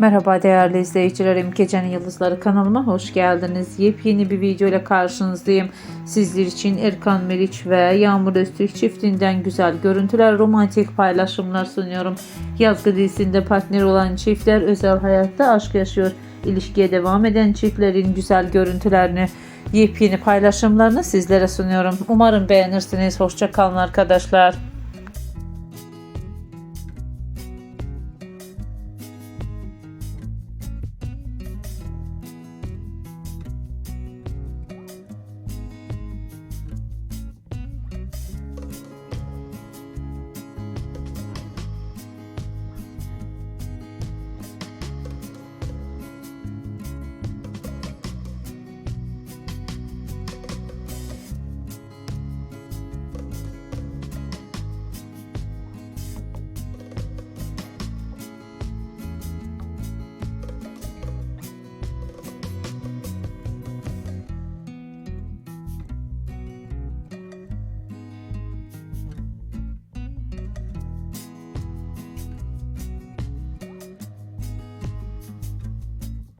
Merhaba değerli izleyicilerim. Gecenin Yıldızları kanalıma hoş geldiniz. Yepyeni bir video ile karşınızdayım. Sizler için Erkan Meriç ve Yağmur Öztürk çiftinden güzel görüntüler, romantik paylaşımlar sunuyorum. Yazgı dizisinde partner olan çiftler özel hayatta aşk yaşıyor. İlişkiye devam eden çiftlerin güzel görüntülerini, yepyeni paylaşımlarını sizlere sunuyorum. Umarım beğenirsiniz. Hoşça kalın arkadaşlar.